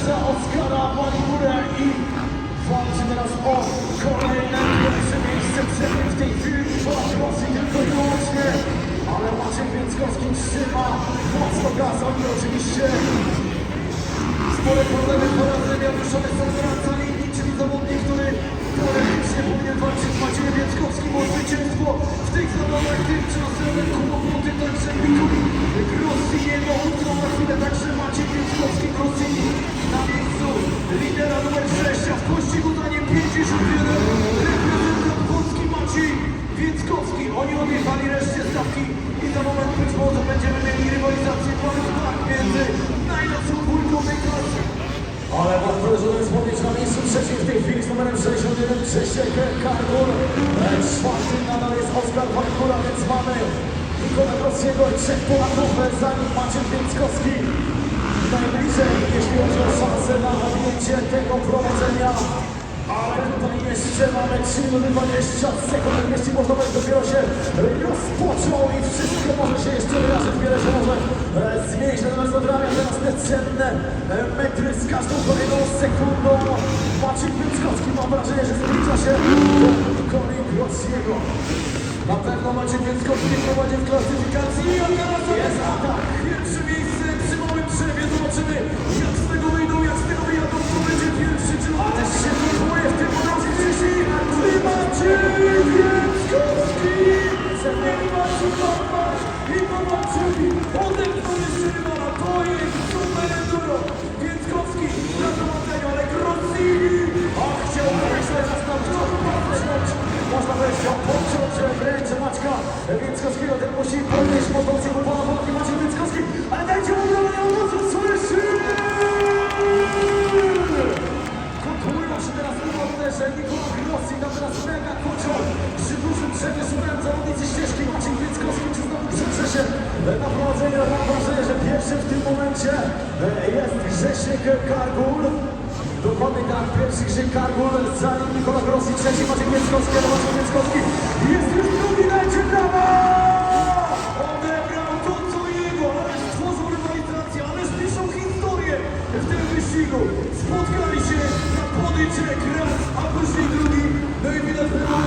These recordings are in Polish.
wyprzedza Oskara Waliburę i walczy teraz o kolejne pierwsze miejsce przed nim w tej chwili Grossi tylko i wyłącznie. Ale Maciek Więckowski trzyma mocno gaz, oni oczywiście spore problemy poradzenia ruszone są Franca Lindi, czyli zawodnik, który teoretycznie powinien walczyć z Maciejem Więckowskim o zwycięstwo w tych zawodach tymczasem kłopoty także Mikuli Grossi utrą na chwilę także Maciej Więckowski Grossi lidera numer 6 a w pościgu za nim 51 reprezentant Polski Maciej Więckowski oni odjechali reszcie stawki i za moment być może będziemy mieli rywalizację tak między najlepszą dwójką tej klasy ale powtórzyłem wspomnieć na miejscu trzecim w tej chwili z numerem 61 Krzysiek Kargul. E, Czwarty nadal jest Oskar Walkura, więc mamy Nikola Grossiego i trzech Polaków, za nim Maciej Więckowski. Najbliżej, jeśli chodzi o szansę na objęcie tego prowadzenia. Ale tutaj jeszcze mamy 3 minuty 20 sekund, jeśli można powiedzieć, dopiero się rozpoczął i wszystko może się jeszcze wydarzyć, wiele się może e, zmienić, natomiast odrabia teraz te cenne e, metry z każdą kolejną sekundą. Maciej Więckowski mam wrażenie, że zbliża się do Nikoli Grossiego. Na pewno Maciej Więckowski prowadzi w klasyfikacji i a teraz jest atak. Pierwsze miejsce małym drzewie, zobaczymy jak z tego wyjdą, jak z tego wyjadą, kto będzie pierwszy, czy też się wywołuje w tym momencie? Wcześniej, czyli Maciej Więckowski. Zamieni Maciej Papa i popatrzyli, odepnął jeszcze rywala, to jest super enduro. Więckowski na prowadzeniu, ale Grossi, a chciał wejść teraz na wciąż patrzeć. Można powiedzieć, chciał pociąć ręce Maćka Więckowskiego, ten musi podnieść motocykl, jest Grzesiek Kargul. Dokładnie tak, pierwszy Grzyk Kargul, za nim Nikola Grossi, trzeci Maciej Więckowski, ale Maciej Więckowski jest już drugi, dajcie brawa! Odebrał to co jego, ale stworzył rywalizację, ale piszą historię w tym wyścigu. Spotkali się na podycie raz, a później drugi. No i widać wygląda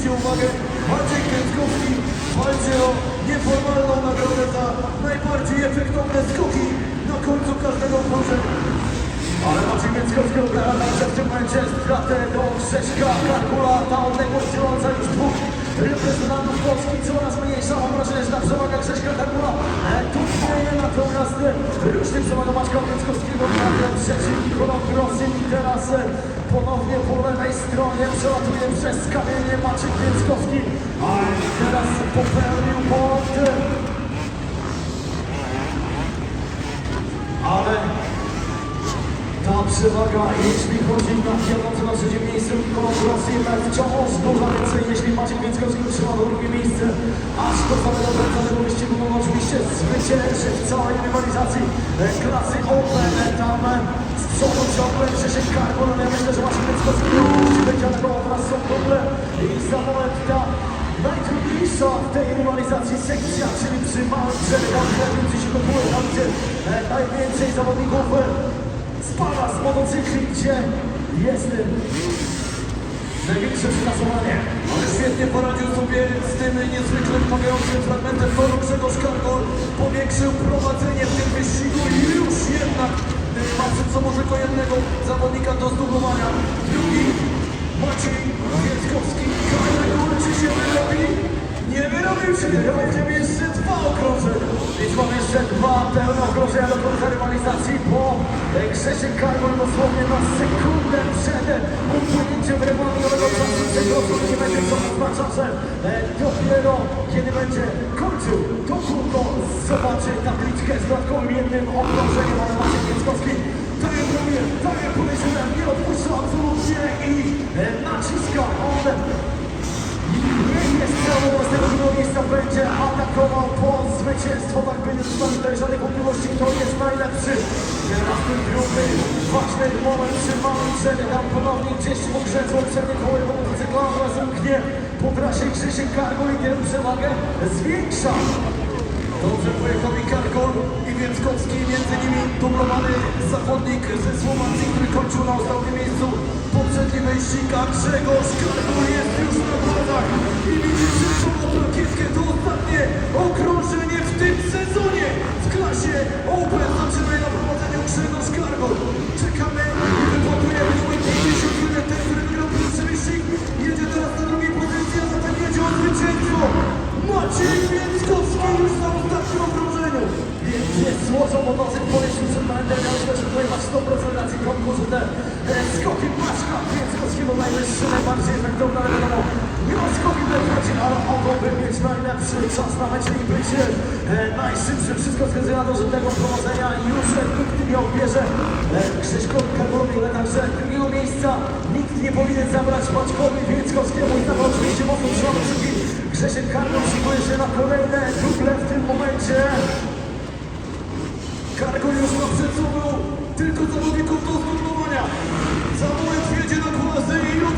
zwróciliście uwagę, Maciej Więckowski walczy o nieformalną nagrodę za najbardziej efektowne skoki na końcu każdego okrążenia. Ale Maciej Więckowski obrała także w momencie stratę do Krześka Karkula, ta odległość już dwóch reprezentantów Polski coraz mniejsza. Mam wrażenie, że ta przewaga Krześka Karkula e, tu istnieje, natomiast e, rośnie przewaga Maćka Więckowskiego nad trzecim Nikolą Grossem i teraz e, ponownie po lewej stronie przelatuje przez kamienie Maciek Więckowski, a teraz popełnił błąd. Ale ta przewaga, jeśli chodzi na kierowcę na trzecim miejscu, Nikola Grossi jednak wciąż dużo więcej, jeśli Maciek Więckowski utrzyma do drugie miejsce, aż do samego końca wyścigu, no oczywiście zwycięży w całej rywalizacji e, klasy Open, tam z przodu ciągle Krzysiek ale ja myślę, że Maciek Więckowski nie musi być, ale to teraz są problemy i za moment ta najtrudniejsza w tej rywalizacji sekcja, czyli przy małym drzewie, tam najwięcej się kupuje, tam gdzie e, najwięcej zawodników e, z motocykli, gdzie jest e, największe przytasowanie. Ale świetnie poradził sobie z tym niezwykle wymagającym fragmentem toru Grzegorz Kargol. Powiększył prowadzenie w tym wyścigu i już jednak y, ma przed sobą tylko jednego zawodnika do zdobywania. Drugi Maciej Więckowski. Kargol czy się wyrobi? Nie wyrobi Ja będziemy jeszcze dwa okrążenia. Więc mamy jeszcze dwa pełne okrążenia do końca rywalizacji, Grzesiek Karol dosłownie na sekundę przed upłynięciem regulaminowego czasu przekroczył będzie co oznacza, że dopiero kiedy będzie kończył to kółko zobaczy tabliczkę z dodatkowym jednym okrążeniem, ale Maciek mówię, tak jak powiedziałem, nie odpuszcza absolutnie i e, naciska on nie tego drugiego miejsca będzie atakował po zwycięstwo, tak będzie zostawił tutaj żadnej wątpliwości, kto jest najlepszy. Teraz ten drugi ważny moment przy małym drzewie, tam ponownie gdzieś mu grzecło przednie koło jego motocykla, oraz umknie po trasie Krzysiek Kargo i tę przewagę zwiększa. Dobrze pojechał i i Więckowski, między nimi dublowany zawodnik ze Słowacji, który kończył na ostatnim miejscu poprzedni wyścig, a Grzegorz Karkol jest już na drodze i widzicie czoło plakietkę, to ostatnie okrążenie w tym sezonie najbardziej nie ma skoki chodzi, ale oto by mieć najlepszy czas na mecie i być e, najszybszy. Wszystko wskazuje na to, że tego prowadzenia już nikt nie odbierze. E, Krzyśkowi Karolowi, ale także drugiego miejsca nikt nie powinien zabrać Maćkowi Więckowskiemu i tam oczywiście mocno trzymamy kciuki. Grzesiek Karol szykuje się na kolejne duble w tym momencie. Kargo już ma przed sobą tylko zawodników do zdobywania.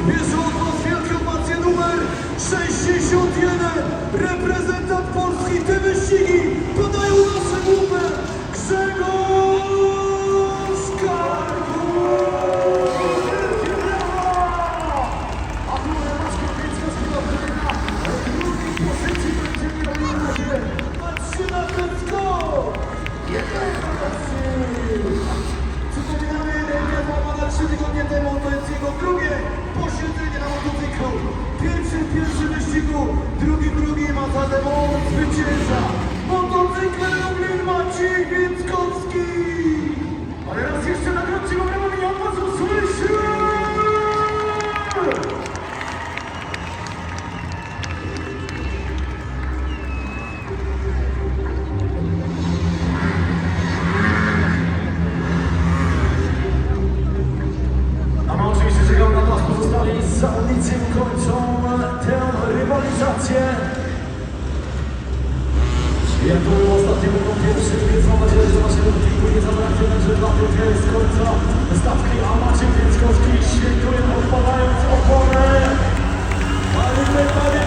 Odbierze od was ovacje numer 61. Reprezentant Jak było ostatnio będą pierwszy, więc mam nadzieję, że waszego kliku nie zabraknie będzie dla tych z końca stawki, a Maciej Więckowski świętuje odpalając oponę. Palimy górę!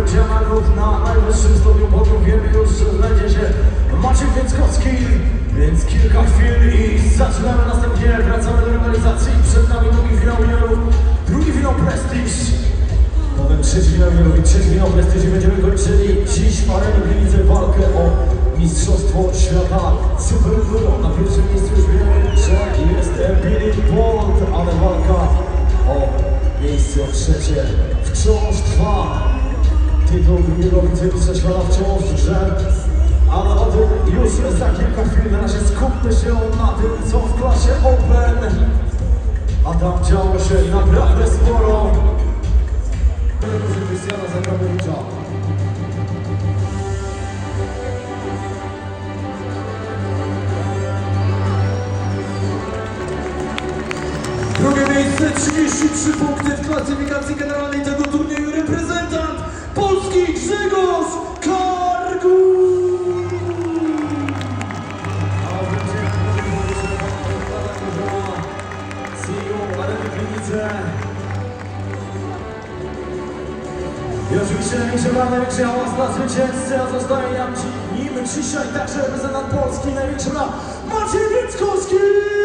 Nagród na najwyższym stopniu podium. Wiemy już, że znajdzie się Maciej Więckowski, więc kilka chwil i zaczynamy następnie. Wracamy do rywalizacji. Przed nami drugi finał juniorów, drugi finał prestiż. Potem trzeci finał juniorów i trzeci finał prestiż i będziemy kończyli dziś w arenie Gliwice walkę o Mistrzostwo Świata Super Enduro. Na pierwszym miejscu już wiemy, że jest Billy Bolt, ale walka o miejsce trzecie wciąż trwa. Tytuł wicemistrza świata wciąż drze, Ale o tym już za kilka chwil. Na razie skupmy się na tym, co w klasie Open. A tam działo się naprawdę sporo. Krystiana. Drugie miejsce, 33 punkty w klasyfikacji generalnej nam ci nim dzisiaj także reprezentant Polski, największy brak Maciej Wickowski!